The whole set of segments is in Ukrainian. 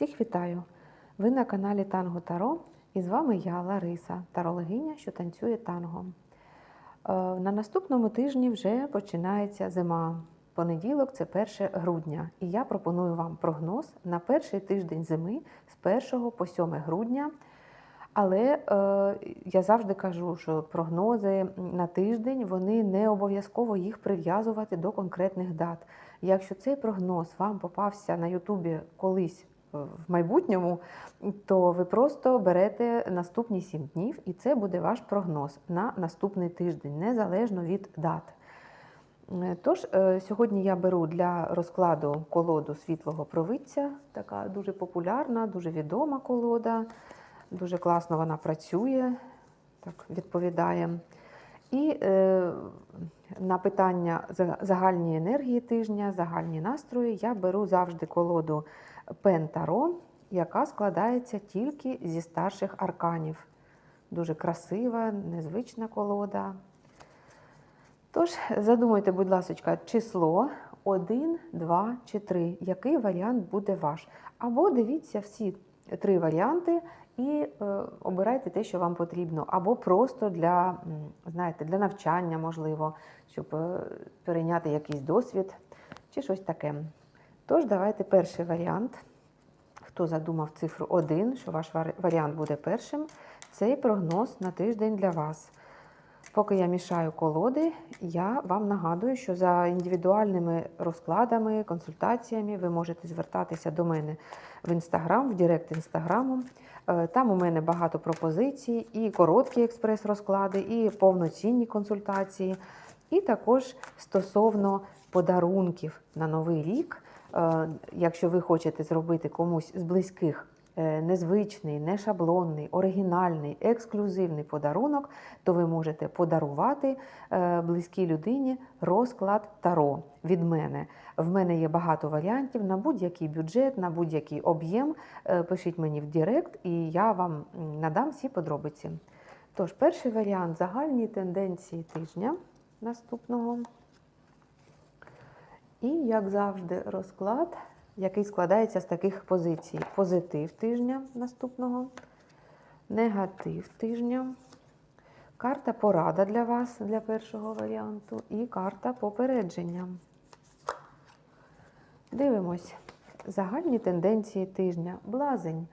Всіх вітаю! Ви на каналі Танго Таро і з вами я, Лариса, тарологиня, що танцює танго. Е, На наступному тижні вже починається зима. Понеділок це 1 грудня. І я пропоную вам прогноз на перший тиждень зими з 1 по 7 грудня. Але е, я завжди кажу, що прогнози на тиждень вони не обов'язково їх прив'язувати до конкретних дат. Якщо цей прогноз вам попався на Ютубі колись в майбутньому, то ви просто берете наступні 7 днів, і це буде ваш прогноз на наступний тиждень, незалежно від дат. Е, Тож, е, сьогодні я беру для розкладу колоду світлого провидця, така дуже популярна, дуже відома колода. Дуже класно вона працює, так відповідає. І е, на питання за- загальні енергії тижня, загальні настрої я беру завжди колоду Пентаро, яка складається тільки зі старших арканів. Дуже красива, незвична колода. Тож, задумайте, будь ласка, число 1, 2 чи 3. Який варіант буде ваш? Або дивіться всі три варіанти і е, обирайте те, що вам потрібно. Або просто для, знаєте, для навчання, можливо, щоб е, перейняти якийсь досвід чи щось таке. Тож, давайте перший варіант. Хто задумав цифру 1, що ваш варіант буде першим, цей прогноз на тиждень для вас. Поки я мішаю колоди, я вам нагадую, що за індивідуальними розкладами, консультаціями ви можете звертатися до мене в інстаграм, в Директ інстаграму. Е, Там у мене багато пропозицій, і короткі експрес-розклади, і повноцінні консультації. І також стосовно подарунків на новий рік. Е, Якщо ви хочете зробити комусь з близьких е, незвичний, не шаблонний, оригінальний, ексклюзивний подарунок, то ви можете подарувати е, близькій людині розклад таро від мене. В мене є багато варіантів на будь-який бюджет, на будь-який об'єм. Пишіть мені в Директ, і я вам надам всі подробиці. Тож, перший варіант загальні тенденції тижня наступного. І, як завжди, розклад, який складається з таких позицій: позитив тижня наступного, негатив тижня, карта порада для вас для першого варіанту і карта попередження. Дивимось. Загальні тенденції тижня. Блазень.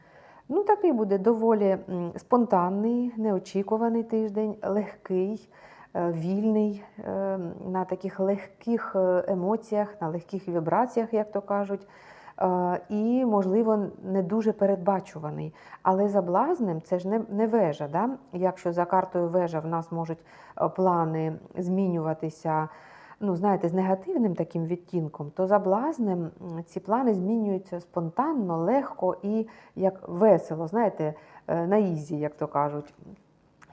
Ну, такий буде доволі спонтанний, неочікуваний тиждень, легкий, вільний, е, на таких легких е, емоціях, на легких вібраціях, як то кажуть. Е, І, можливо, не дуже передбачуваний. Але за блазнем це ж не, вежа. Да? Якщо за картою вежа в нас можуть е, плани змінюватися ну, знаєте, з негативним таким відтінком, то за блазнем ці плани змінюються спонтанно, легко і як весело, знаєте, е, на ізі, як то кажуть.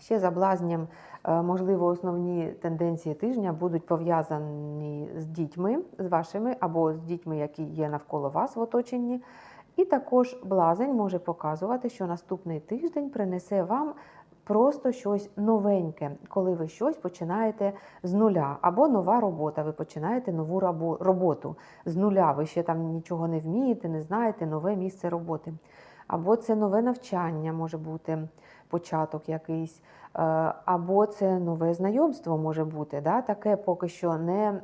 Ще за блазнем, е, можливо, основні тенденції тижня будуть пов'язані з дітьми, з вашими, або з дітьми, які є навколо вас в оточенні. І також блазень може показувати, що наступний тиждень принесе вам просто щось новеньке, коли ви щось починаєте з нуля, або нова робота, ви починаєте нову роботу з нуля. Ви ще там нічого не вмієте, не знаєте, нове місце роботи. Або це нове навчання може бути початок якийсь, е, або це нове знайомство може бути. Да? Таке поки що не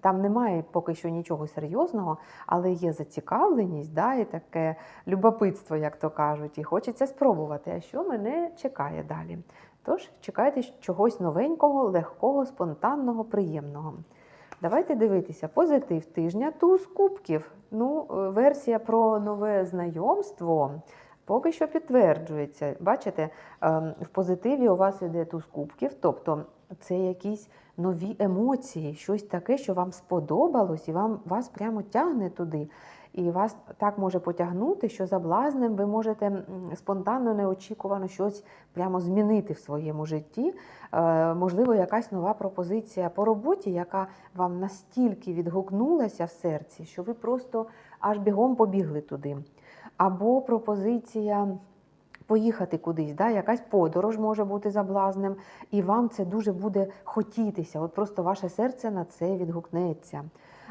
там немає поки що нічого серйозного, але є зацікавленість, да? і таке любопитство, як то кажуть, і хочеться спробувати, а що мене чекає далі. Тож чекайте чогось новенького, легкого, спонтанного, приємного. Давайте дивитися. Позитив тижня туз кубків. Ну, е, версія про нове знайомство поки що підтверджується. Бачите, ем, в позитиві у вас іде туз кубків, тобто це якісь нові емоції, щось таке, що вам сподобалось, і вам вас прямо тягне туди. І вас так може потягнути, що за блазнем ви можете спонтанно, неочікувано щось прямо змінити в своєму житті. Е, можливо, якась нова пропозиція по роботі, яка вам настільки відгукнулася в серці, що ви просто аж бігом побігли туди. Або пропозиція поїхати кудись, да? якась подорож може бути за блазнем, і вам це дуже буде хотітися. От просто ваше серце на це відгукнеться.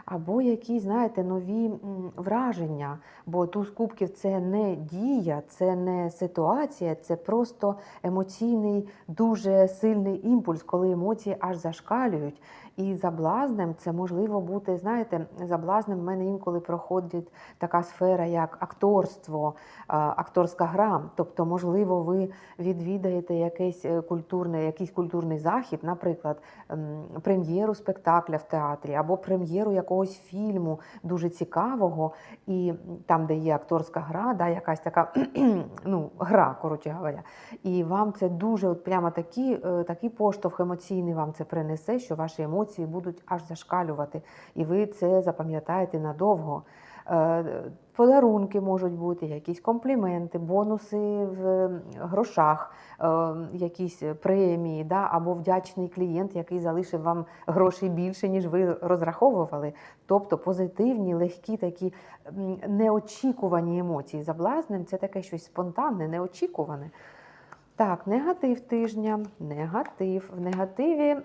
або якісь, знаєте, нові враження. Бо туз кубків це не дія, це не ситуація, це просто емоційний, дуже сильний імпульс, коли емоції аж зашкалюють. І за блазнем це можливо бути, знаєте, за блазнем в мене інколи проходить така сфера, як акторство, акторська гра. Тобто, можливо, ви відвідаєте якийсь е, культурний, якийсь культурний захід, наприклад, ем, прем'єру спектакля в театрі або прем'єру якогось фільму дуже цікавого, і там, де є акторська гра, да, якась така ну, гра, коротше говоря. І вам це дуже, от прямо такі, е, поштовх емоційний вам це принесе, що ваші емоції будуть аж зашкалювати, і ви це запам'ятаєте надовго. Е, Подарунки можуть бути, якісь компліменти, бонуси в грошах, е, якісь премії, да, або вдячний клієнт, який залишив вам грошей більше, ніж ви розраховували. Тобто позитивні, легкі, такі неочікувані емоції. За блазнем це таке щось спонтанне, неочікуване. Так, негатив тижня, негатив. В негативі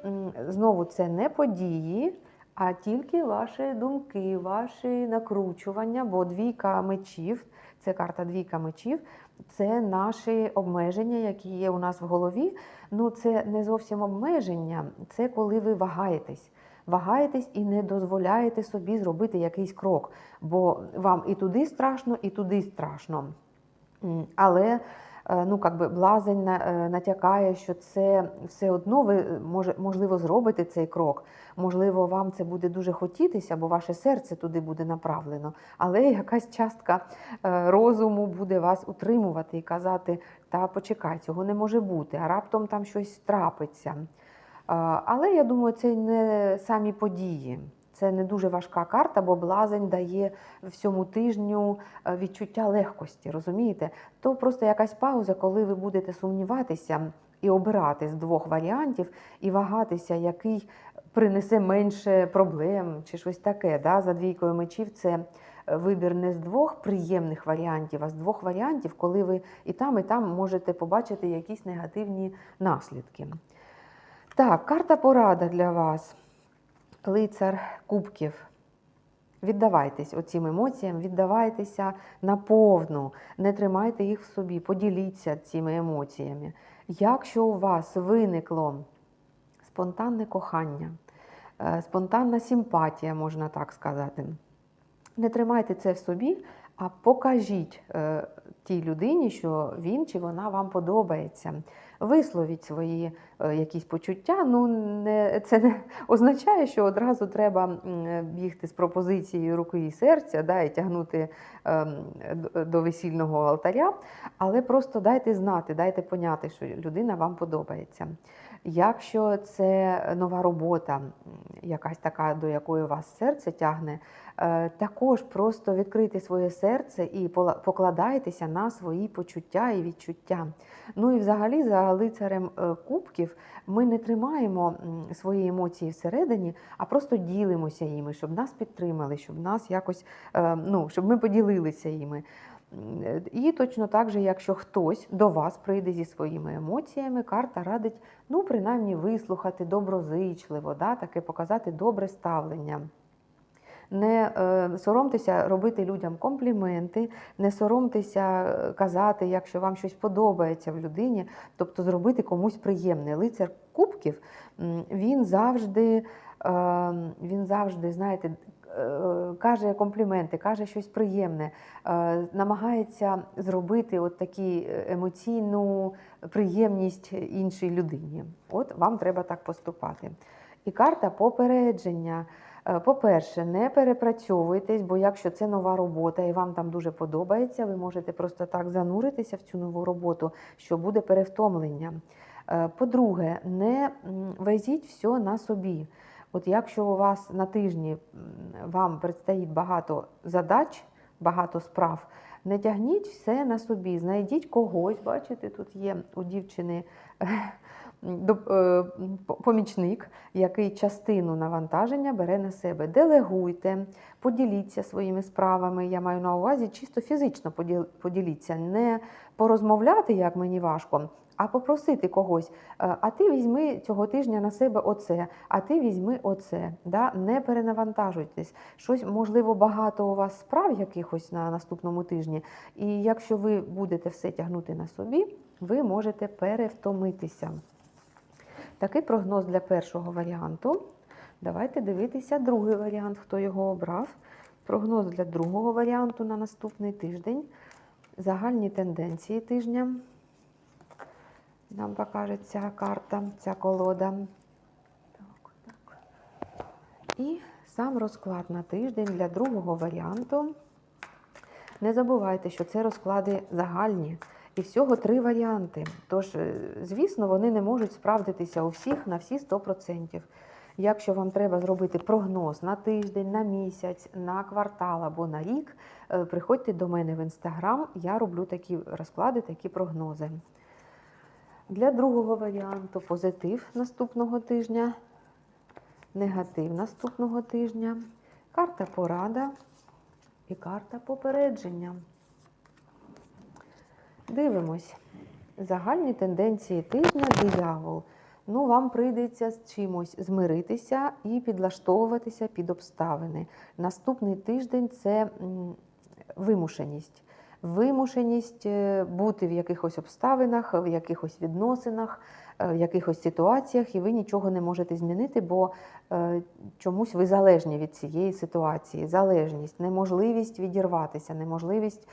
знову це не події, а тільки ваші думки, ваші накручування, бо двійка мечів, це карта двійка мечів, це наші обмеження, які є у нас в голові. Ну, це не зовсім обмеження, це коли ви вагаєтесь. Вагаєтесь і не дозволяєте собі зробити якийсь крок, бо вам і туди страшно, і туди страшно. Але ну, как би, блазень е, натякає, що це все одно ви е, можливо зробите цей крок. Можливо, вам це буде дуже хотітися, бо ваше серце туди буде направлено. Але якась частка е, розуму буде вас утримувати і казати: та почекай, цього не може бути, а раптом там щось трапиться. Е, Але я думаю, це не самі події. Це не дуже важка карта, бо блазень дає всьому тижню е, відчуття легкості, розумієте? То просто якась пауза, коли ви будете сумніватися і обирати з двох варіантів, і вагатися, який принесе менше проблем чи щось таке. Да? За двійкою мечів це е, вибір не з двох приємних варіантів, а з двох варіантів, коли ви і там, і там можете побачити якісь негативні наслідки. Так, карта порада для вас. Лицар кубків. Віддавайтесь оцим емоціям, віддавайтеся наповну, не тримайте їх в собі, поділіться цими емоціями. Якщо у вас виникло спонтанне кохання, е, спонтанна симпатія, можна так сказати, не тримайте це в собі, а покажіть е, тій людині, що він чи вона вам подобається. Висловіть свої е, якісь почуття. Ну, не, це не означає, що одразу треба бігти з пропозицією руки і серця да, і тягнути ем, до весільного алтаря, але просто дайте знати, дайте поняти, що людина вам подобається. Якщо це нова робота, якась така, до якої вас серце тягне, е, також просто відкрийте своє серце і покладайтеся на свої почуття і відчуття. Ну і взагалі за лицарем е, кубків ми не тримаємо свої емоції всередині, а просто ділимося їми, щоб нас підтримали, щоб нас якось е, ну, щоб ми поділилися їми. І точно так же, якщо хтось до вас прийде зі своїми емоціями, карта радить ну, принаймні вислухати доброзичливо, да, таке показати добре ставлення. Не е, соромтеся робити людям компліменти, не соромтеся е, казати, якщо вам щось подобається в людині, тобто зробити комусь приємне. Лицар кубків він завжди, е, він завжди, знаєте, каже компліменти, каже щось приємне, е, намагається зробити от такі е, емоційну приємність іншій людині. От вам треба так поступати. І карта попередження. Е, По-перше, не перепрацьовуйтесь, бо якщо це нова робота і вам там дуже подобається, ви можете просто так зануритися в цю нову роботу, що буде перевтомлення. Е, По-друге, не везіть все на собі. От якщо у вас на тижні вам предстоїть багато задач, багато справ, не тягніть все на собі, знайдіть когось, бачите, тут є у дівчини доп- е, помічник, який частину навантаження бере на себе. Делегуйте, поділіться своїми справами. Я маю на увазі чисто фізично поділ- поділіться, не порозмовляти, як мені важко, а попросити когось, е, а ти візьми цього тижня на себе оце, а ти візьми оце. Да? Не перенавантажуйтесь. Щось, можливо, багато у вас справ якихось на наступному тижні. І якщо ви будете все тягнути на собі, ви можете перевтомитися. Такий прогноз для першого варіанту. Давайте дивитися другий варіант, хто його обрав. Прогноз для другого варіанту на наступний тиждень. Загальні тенденції тижня. Нам покаже ця карта, ця колода. Так, так. І сам розклад на тиждень для другого варіанту. Не забувайте, що це розклади загальні. І всього три варіанти. Тож, е, звісно, вони не можуть справдитися у всіх на всі 100%. Якщо вам треба зробити прогноз на тиждень, на місяць, на квартал або на рік, е, приходьте до мене в інстаграм, я роблю такі розклади, такі прогнози. Для другого варіанту позитив наступного тижня, негатив наступного тижня, карта порада і карта попередження. Дивимось. Загальні тенденції тижня диявол. Ну, вам прийдеться з чимось змиритися і підлаштовуватися під обставини. Наступний тиждень це вимушеність. Вимушеність е, бути в якихось обставинах, в якихось відносинах, е, в якихось ситуаціях, і ви нічого не можете змінити, бо е, чомусь ви залежні від цієї ситуації. Залежність, неможливість відірватися, неможливість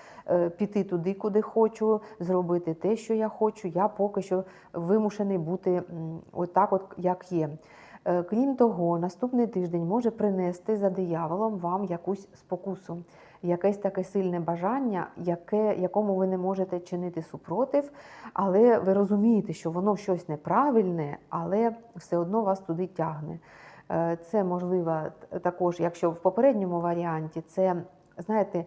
піти туди, куди хочу, зробити те, що я хочу. Я поки що вимушений бути отак, от як є. Крім того, наступний тиждень може принести за дияволом вам якусь спокусу, якесь таке сильне бажання, яке, якому ви не можете чинити супротив, але ви розумієте, що воно щось неправильне, але все одно вас туди тягне. Е, Це можливо також, якщо в попередньому варіанті це, знаєте,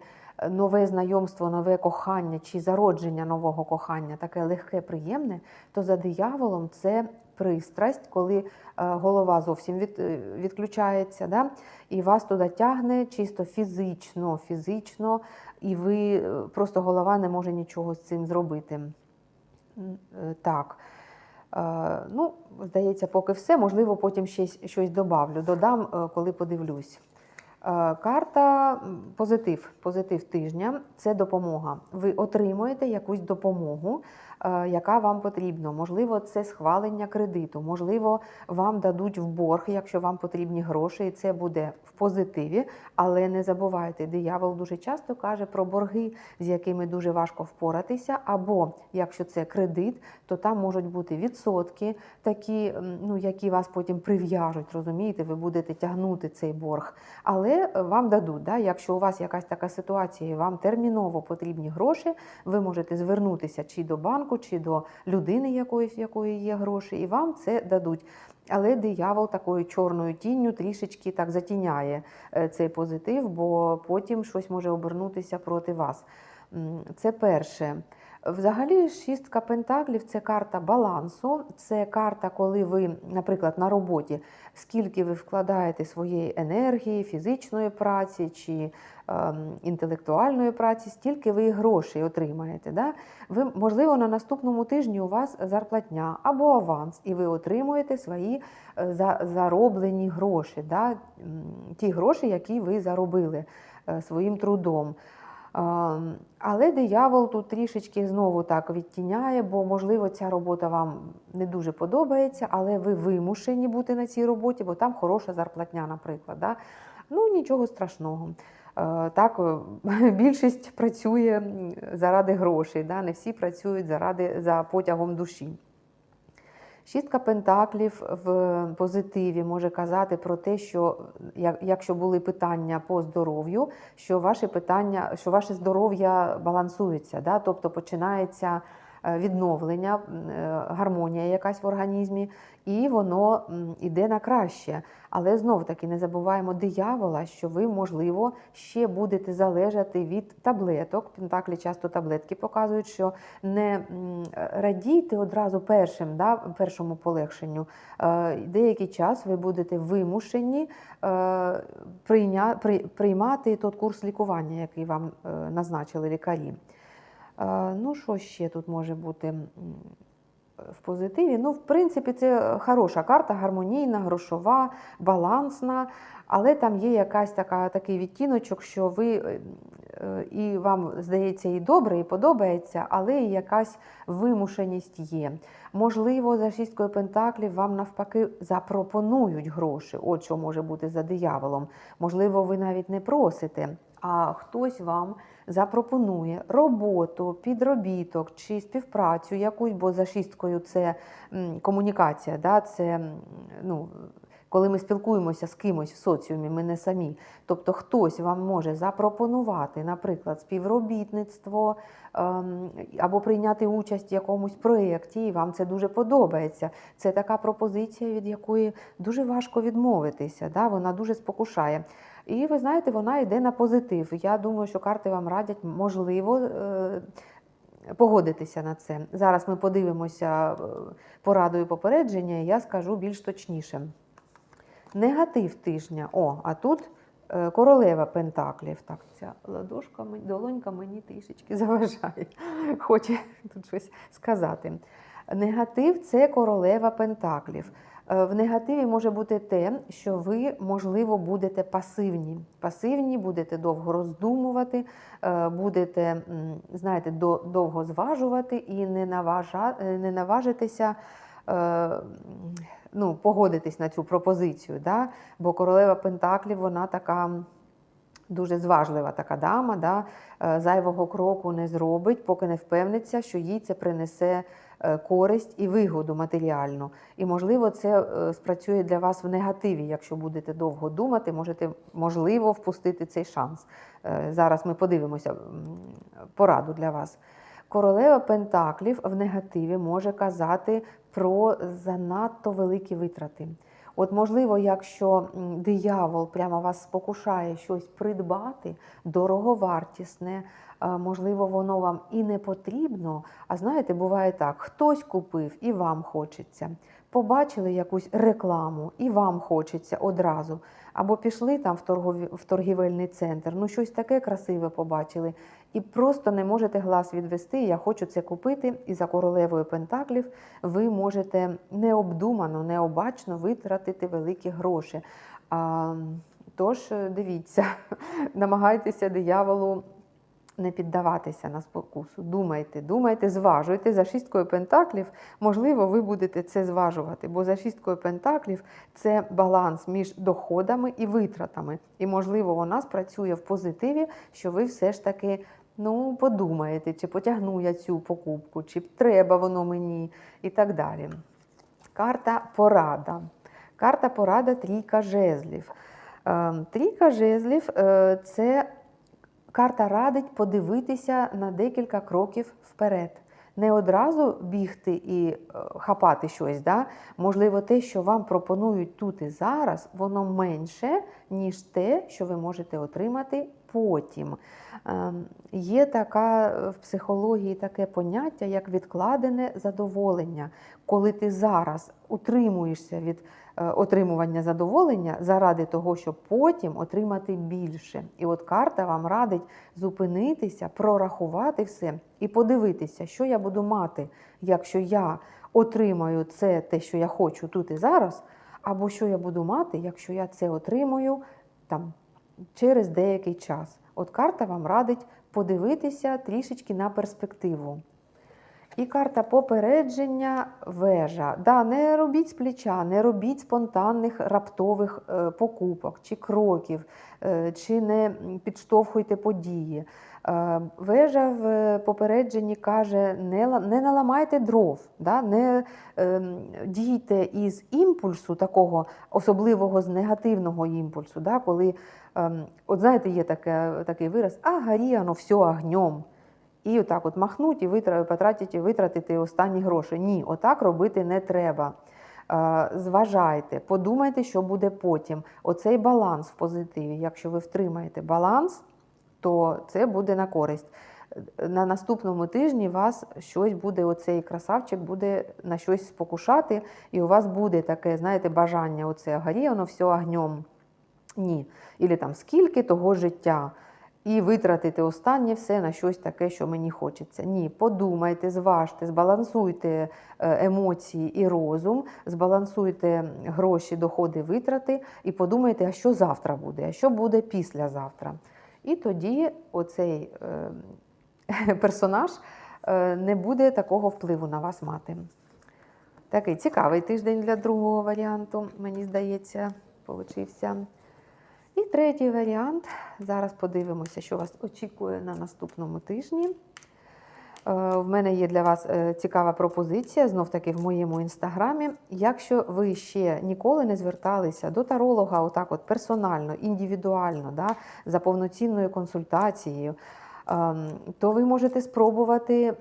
нове знайомство, нове кохання чи зародження нового кохання, таке легке, приємне, то за дияволом це пристрасть, коли е, голова зовсім від, е, відключається, да? і вас туди тягне чисто фізично, фізично, і ви е, просто голова не може нічого з цим зробити. Так. Ну, здається, поки все. Можливо, потім ще щось добавлю. Додам, коли подивлюсь. Карта позитив, позитив тижня це допомога. Ви отримуєте якусь допомогу, яка вам потрібна. Можливо, це схвалення кредиту, можливо, вам дадуть в борг, якщо вам потрібні гроші, і це буде в позитиві. Але не забувайте, диявол дуже часто каже про борги, з якими дуже важко впоратися. Або якщо це кредит, то там можуть бути відсотки, такі, ну, які вас потім прив'яжуть, розумієте, ви будете тягнути цей борг. Але е, вам дадуть, да? якщо у вас якась така ситуація, і вам терміново потрібні гроші, ви можете звернутися чи до банку, чи до людини, якоїсь, якої є гроші, і вам це дадуть. Але диявол такою чорною тінню трішечки так затіняє е, цей позитив, бо потім щось може обернутися проти вас. Це перше. Взагалі, шістка пентаклів це карта балансу. Це карта, коли ви, наприклад, на роботі, скільки ви вкладаєте своєї енергії, фізичної праці чи ем, інтелектуальної праці, стільки ви грошей отримаєте. Да? Ви, можливо, на наступному тижні у вас зарплатня або аванс, і ви отримуєте свої е, за- зароблені гроші, да? ті гроші, які ви заробили е, своїм трудом. Але диявол тут трішечки знову так відтіняє, бо, можливо, ця робота вам не дуже подобається, але ви вимушені бути на цій роботі, бо там хороша зарплатня, наприклад. Да? Ну, нічого страшного. Е, Так, е, більшість працює заради грошей, да? не всі працюють заради, за потягом душі. Шістка пентаклів в позитиві може казати про те, що якщо були питання по здоров'ю, що ваше питання, що ваше здоров'я балансується, да? тобто починається відновлення, е, гармонія якась в організмі, і воно м, іде на краще. Але знов таки не забуваємо диявола, що ви, можливо, ще будете залежати від таблеток. Пентаклі часто таблетки показують, що не радійте одразу першим, да, першому полегшенню. Е, Деякий час ви будете вимушені е, прийня, при, приймати той курс лікування, який вам е, назначили лікарі. Ну, що ще тут може бути? В позитиві. Ну, в принципі, це хороша карта, гармонійна, грошова, балансна, але там є якась така, такий відтіночок, що ви е, е, і вам здається і добре, і подобається, але і якась вимушеність є. Можливо, за шісткою пентаклів вам навпаки запропонують гроші. От що може бути за дияволом. Можливо, ви навіть не просите, а хтось вам запропонує роботу, підробіток чи співпрацю якусь, бо за шісткою це комунікація, да, це ну, коли ми спілкуємося з кимось в соціумі, ми не самі. Тобто хтось вам може запропонувати, наприклад, співробітництво ем, або прийняти участь в якомусь проєкті, і вам це дуже подобається. Це така пропозиція, від якої дуже важко відмовитися. Да? Вона дуже спокушає. І ви знаєте, вона йде на позитив. Я думаю, що карти вам радять, можливо. е, Погодитися на це. Зараз ми подивимося е, порадою попередження, і я скажу більш точніше. Негатив тижня. О, а тут е, королева Пентаклів. Так, ця ладошка, долонька мені трішечки заважає. Хоче тут щось сказати. Негатив це королева Пентаклів. Е, В негативі може бути те, що ви, можливо, будете пасивні. Пасивні, будете довго роздумувати, е, будете, знаєте, довго зважувати і не, наважа, е, не наважитеся е, ну, погодитись на цю пропозицію. Да? Бо королева Пентаклів, вона така. Дуже зважлива така дама, да? зайвого кроку не зробить, поки не впевниться, що їй це принесе користь і вигоду матеріальну. І, можливо, це е, спрацює для вас в негативі. Якщо будете довго думати, можете, можливо, впустити цей шанс. Е, Зараз ми подивимося пораду для вас. Королева Пентаклів в негативі може казати про занадто великі витрати. От, можливо, якщо диявол прямо вас спокушає щось придбати, дороговартісне, е, можливо, воно вам і не потрібно. А знаєте, буває так: хтось купив і вам хочеться. Побачили якусь рекламу, і вам хочеться одразу. Або пішли там в, торгові, в торгівельний центр, ну щось таке красиве побачили, і просто не можете глаз відвести. Я хочу це купити. І за королевою Пентаклів ви можете необдумано, необачно витратити великі гроші. А, тож дивіться, намагайтеся дияволу не піддаватися на спокусу. Думайте, думайте, зважуйте. За шісткою пентаклів, можливо, ви будете це зважувати, бо за шісткою пентаклів це баланс між доходами і витратами. І, можливо, вона спрацює в позитиві, що ви все ж таки. Ну, подумаєте, чи потягну я цю покупку, чи треба воно мені, і так далі. Карта порада. Карта порада трійка жезлів. Е, Трійка жезлів е, це карта радить подивитися на декілька кроків вперед. Не одразу бігти і е, хапати щось. Да? Можливо, те, що вам пропонують тут і зараз, воно менше, ніж те, що ви можете отримати потім. Ем, Є така е, в психології таке поняття, як відкладене задоволення, коли ти зараз утримуєшся від е, отримування задоволення заради того, щоб потім отримати більше. І от карта вам радить зупинитися, прорахувати все і подивитися, що я буду мати, якщо я отримаю це, те, що я хочу тут і зараз, або що я буду мати, якщо я це отримую там через деякий час. От карта вам радить подивитися трішечки на перспективу. І карта попередження вежа. Да, не робіть з плеча, не робіть спонтанних раптових е, покупок чи кроків, е, чи не підштовхуйте події. Е, Вежа в попередженні каже: не, не наламайте дров, да, не е, дійте із імпульсу такого особливого з негативного імпульсу, да, коли, е, от знаєте, є таке, такий вираз, а горі оно все огнем. І отак от махнуть і потратити, витратити останні гроші. Ні, отак робити не треба. Е, Зважайте, подумайте, що буде потім. Оцей баланс в позитиві. Якщо ви втримаєте баланс, то це буде на користь. На наступному тижні вас щось буде, оцей красавчик буде на щось спокушати, і у вас буде таке, знаєте, бажання, оце горі, воно все огнем. Ні. Ілі там скільки того життя. І витратити останнє все на щось таке, що мені хочеться. Ні, подумайте, зважте, збалансуйте е, емоції і розум, збалансуйте гроші, доходи, витрати, і подумайте, а що завтра буде, а що буде післязавтра. І тоді оцей е, персонаж е, не буде такого впливу на вас мати. Такий цікавий тиждень для другого варіанту, мені здається, получився. І третій варіант. Зараз подивимося, що вас очікує на наступному тижні. Е, В мене є для вас е, цікава пропозиція, знов таки в моєму інстаграмі. Якщо ви ще ніколи не зверталися до таролога, отак от персонально, індивідуально, да, за повноцінною консультацією, ем, то ви можете спробувати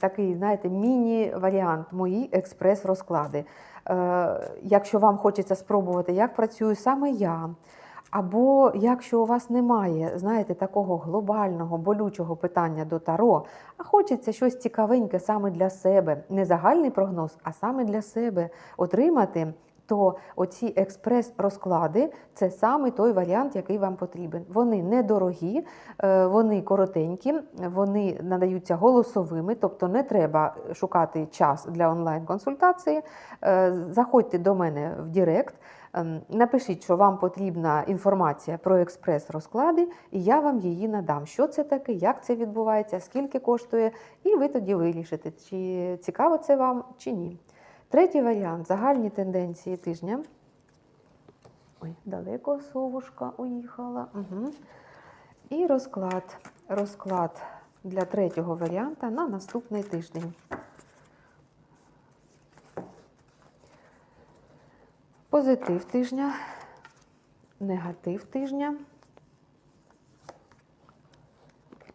такий, знаєте, міні-варіант мої експрес-розклади. Е, Якщо вам хочеться спробувати, як працюю саме я. Або якщо у вас немає, знаєте, такого глобального болючого питання до таро, а хочеться щось цікавеньке саме для себе, не загальний прогноз, а саме для себе отримати, то оці експрес-розклади це саме той варіант, який вам потрібен. Вони недорогі, е, вони коротенькі, вони надаються голосовими, тобто не треба шукати час для онлайн-консультації. Е, Заходьте до мене в Директ. Ем, Напишіть, що вам потрібна інформація про експрес-розклади, і я вам її надам. Що це таке, як це відбувається, скільки коштує, і ви тоді вирішите, чи цікаво це вам, чи ні. Третій варіант загальні тенденції тижня. Ой, далеко совушка уїхала. Угу. І розклад. Розклад для третього варіанта на наступний тиждень. Позитив тижня, негатив тижня,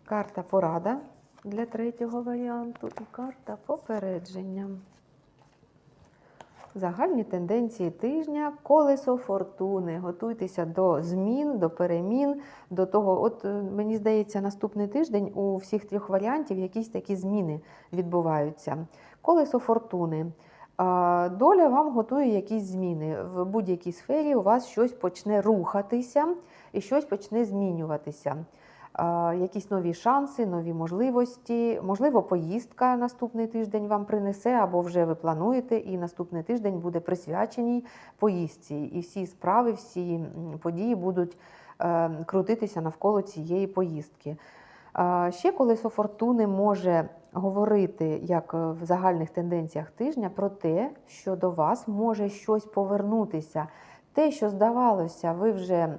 карта порада для третього варіанту і карта попередження. Загальні тенденції тижня, колесо фортуни. Готуйтеся до змін, до перемін, до того, от е, мені здається, наступний тиждень у всіх трьох варіантів якісь такі зміни відбуваються. Колесо фортуни. Доля вам готує якісь зміни. В будь-якій сфері у вас щось почне рухатися і щось почне змінюватися. Якісь нові шанси, нові можливості. Можливо, поїздка наступний тиждень вам принесе, або вже ви плануєте, і наступний тиждень буде присвячений поїздці. І всі справи, всі події будуть е, крутитися навколо цієї поїздки. Ще колесо фортуни може говорити, як е, в загальних тенденціях тижня, про те, що до вас може щось повернутися. Те, що здавалося, ви вже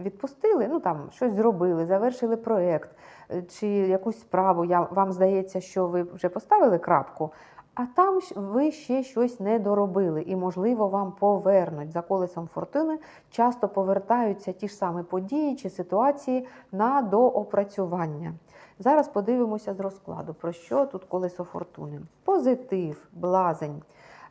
відпустили, ну там щось зробили, завершили проєкт е, чи якусь справу. Я, вам здається, що ви вже поставили крапку, а там ви ще щось не доробили, і, можливо, вам повернуть за колесом фортуни. Часто повертаються ті ж самі події чи ситуації на доопрацювання. Зараз подивимося з розкладу, про що тут колесо фортуни. Позитив, блазень.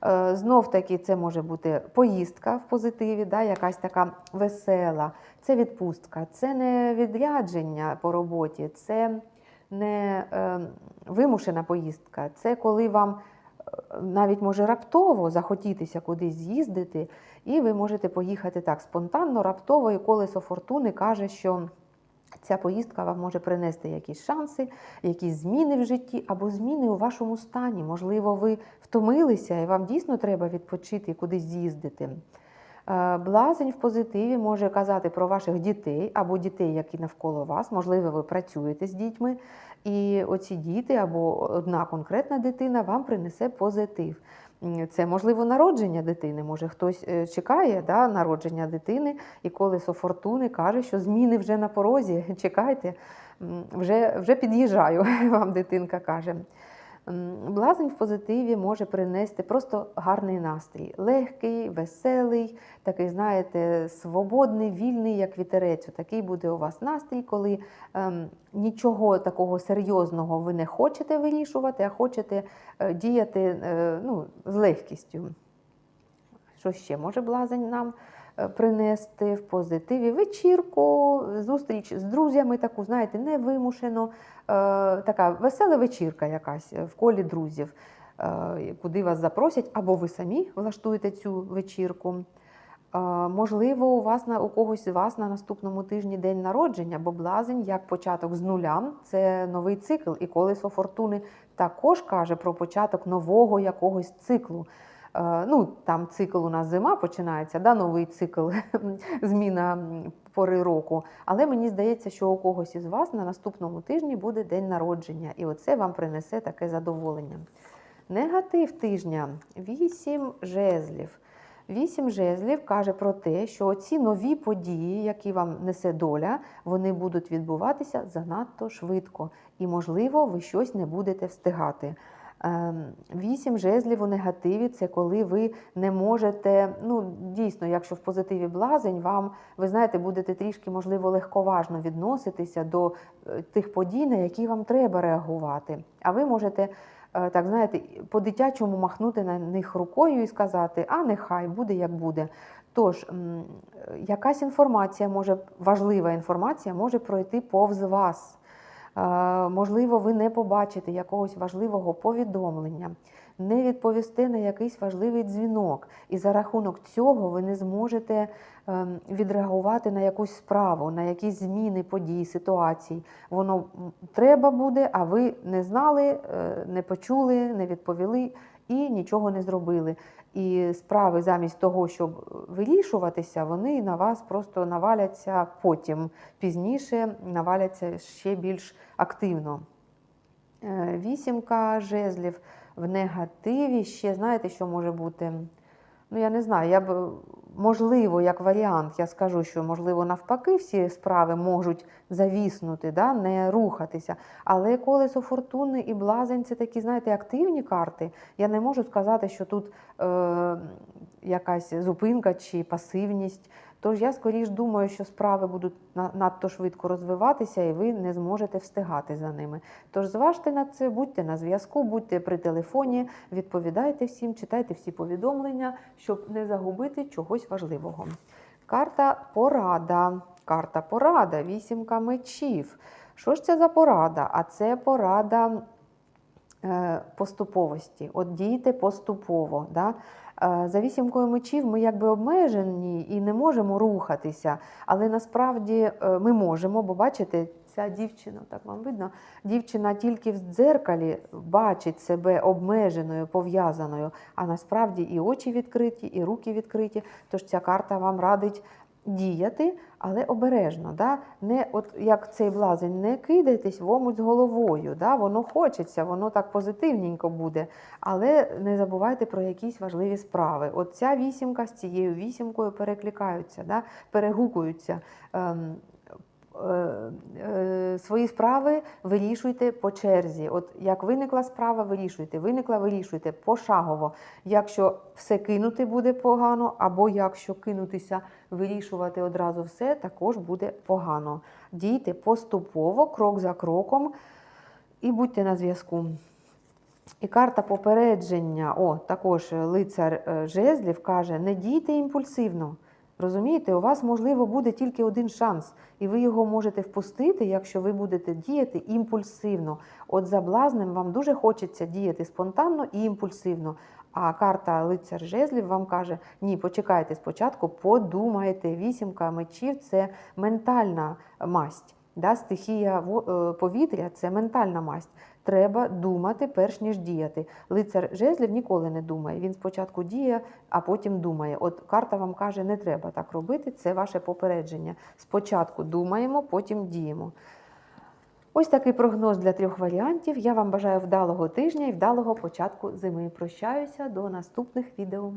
Е, Знов таки, це може бути поїздка в позитиві, да, якась така весела, це відпустка, це не відрядження по роботі, це не е, вимушена поїздка, це коли вам е, навіть може раптово захотітися кудись з'їздити, і ви можете поїхати так спонтанно, раптово, і колесо фортуни каже, що ця поїздка вам може принести якісь шанси, якісь зміни в житті або зміни у вашому стані. Можливо, ви втомилися і вам дійсно треба відпочити і кудись з'їздити. Е, Блазень в позитиві може казати про ваших дітей або дітей, які навколо вас. Можливо, ви працюєте з дітьми, і оці діти або одна конкретна дитина вам принесе позитив. Це можливо народження дитини. Може, хтось е, чекає да, народження дитини, і колесо фортуни каже, що зміни вже на порозі. Чекайте, вже, вже під'їжджаю, вам дитинка каже. М, Блазень в позитиві може принести просто гарний настрій. Легкий, веселий, такий, знаєте, свободний, вільний, як вітерець. Такий буде у вас настрій, коли ем, нічого такого серйозного ви не хочете вирішувати, а хочете е, діяти е, ну, з легкістю. Що ще може блазень нам принести в позитиві? Вечірку, зустріч з друзями, таку, знаєте, невимушено, е, така весела вечірка якась в колі друзів, е, куди вас запросять, або ви самі влаштуєте цю вечірку. Е, Можливо, у вас на у когось з вас на наступному тижні день народження, бо блазень як початок з нуля це новий цикл, і колесо фортуни також каже про початок нового якогось циклу. Е, Ну, там цикл у нас зима починається, да, новий цикл, зміна пори року. Але мені здається, що у когось із вас на наступному тижні буде день народження, і оце вам принесе таке задоволення. Негатив тижня 8 жезлів. Вісім жезлів каже про те, що ці нові події, які вам несе доля, вони будуть відбуватися занадто швидко, і, можливо, ви щось не будете встигати. Ем, Вісім жезлів у негативі це коли ви не можете, ну дійсно, якщо в позитиві блазень, вам ви знаєте, будете трішки, можливо, легковажно відноситися до е, тих подій, на які вам треба реагувати. А ви можете е, так знаєте, по-дитячому махнути на них рукою і сказати, а нехай буде як буде. Тож, е, якась інформація може, важлива інформація може пройти повз вас. Можливо, ви не побачите якогось важливого повідомлення, не відповісте на якийсь важливий дзвінок, і за рахунок цього ви не зможете ем, відреагувати на якусь справу, на якісь зміни подій, ситуацій. Воно треба буде, а ви не знали, е, не почули, не відповіли і нічого не зробили. І справи замість того, щоб вирішуватися, вони на вас просто наваляться потім, пізніше наваляться ще більш активно. Е, Вісімка жезлів в негативі. Ще знаєте, що може бути? Ну, я не знаю, я б, можливо, як варіант, я скажу, що, можливо, навпаки, всі справи можуть завіснути, да, не рухатися. Але колесо фортуни і блазень це такі, знаєте, активні карти. Я не можу сказати, що тут е, якась зупинка чи пасивність. Тож я скоріш думаю, що справи будуть на- надто швидко розвиватися, і ви не зможете встигати за ними. Тож зважте на це, будьте на зв'язку, будьте при телефоні, відповідайте всім, читайте всі повідомлення, щоб не загубити чогось важливого. Карта порада. Карта порада, вісімка мечів. Що ж це за порада? А це порада поступовості. От дійте поступово. Да? Е, За вісімкою мечів ми якби обмежені і не можемо рухатися, але насправді е, ми можемо, бо бачите, ця дівчина, так вам видно, дівчина тільки в дзеркалі бачить себе обмеженою, пов'язаною, а насправді і очі відкриті, і руки відкриті. Тож ця карта вам радить діяти, але обережно. Да? Не, от як цей блазень, не кидайтесь в омут з головою. Да? Воно хочеться, воно так позитивненько буде. Але не забувайте про якісь важливі справи. От ця вісімка з цією вісімкою перекликаються, да? перегукуються. Ем, Свої справи вирішуйте по черзі. От як виникла справа, вирішуйте. Виникла, вирішуйте пошагово. Якщо все кинути буде погано, або якщо кинутися, вирішувати одразу все, також буде погано. Дійте поступово, крок за кроком, і будьте на зв'язку. І карта попередження, о, також лицар е, жезлів каже: не дійте імпульсивно. Розумієте, у вас, можливо, буде тільки один шанс, і ви його можете впустити, якщо ви будете діяти імпульсивно. От за блазнем вам дуже хочеться діяти спонтанно і імпульсивно. А карта лицар жезлів вам каже: ні, почекайте спочатку, подумайте. Вісімка мечів це ментальна масть. Да? Стихія е, повітря це ментальна масть. Треба думати, перш ніж діяти. Лицар жезлів ніколи не думає. Він спочатку діє, а потім думає. От карта вам каже, не треба так робити, це ваше попередження. Спочатку думаємо, потім діємо. Ось такий прогноз для трьох варіантів. Я вам бажаю вдалого тижня і вдалого початку зими. Прощаюся до наступних відео.